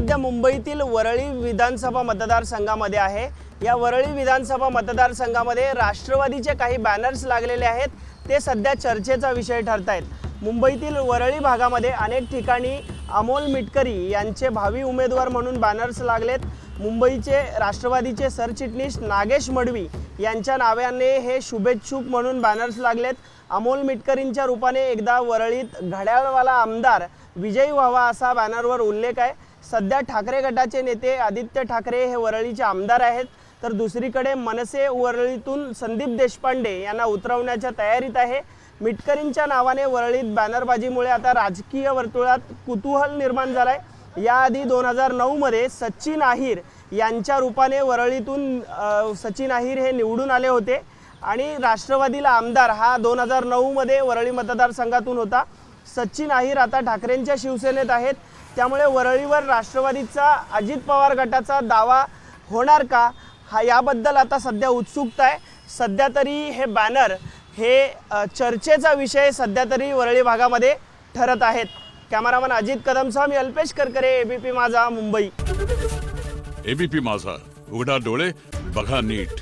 सध्या मुंबईतील वरळी विधानसभा मतदारसंघामध्ये आहे. या वरळी विधानसभा मतदारसंघामध्ये राष्ट्रवादीचे काही बॅनर्स लागलेले आहेत. ते सध्या चर्चेचा विषय ठरत आहेत मुंबईतील वरळी भागामध्ये अनेक ठिकाणी अमोल मिटकरी यांचे भावी उमेदवार म्हणून बॅनर्स लागलेत. मुंबईचे राष्ट्रवादीचे सरचिटणीस नागेश मडवी यांच्या नावाने हे शुभेच्छुक म्हणून बॅनर्स लागलेत. अमोल मिटकरींच्या रूपाने एकदा वरळीत घड्याळवाला आमदार विजयी व्हावा असा बॅनरवर उल्लेख आहे. सध्या ठाकरे गटाचे नेते आदित्य ठाकरे हे वरळीचे आमदार आहेत. तर दुसरीकडे मनसे वरळीतून संदीप देशपांडे यांना उतरवण्याच्या तयारीत आहे. मिटकरींच्या नावाने वरळीत बॅनरबाजीमुळे आता राजकीय वर्तुळात कुतूहल निर्माण झालाय. याआधी दोन हजार नऊमध्ये सचिन आहिर यांच्या रूपाने वरळीतून सचिन आहिर हे निवडून आले होते. आणि राष्ट्रवादीला आमदार हा दोन हजार नऊमध्ये वरळी मतदारसंघातून होता. सचिन आहिर आता ठाकरेंच्या शिवसेनेत आहेत. त्यामुळे वरळीवर राष्ट्रवादीचा अजित पवार गटाचा दावा होणार का? हा याबद्दल आता सध्या उत्सुकता आहे. सध्या तरी हे बॅनर हे चर्चेचा विषय सध्या तरी वरळी भागामध्ये ठरत आहेत. कॅमेरामन अजित कदमसह मी अल्पेश करकरे एबीपी माझा मुंबई. एबीपी माझा. उघडा डोळे बघा नीट.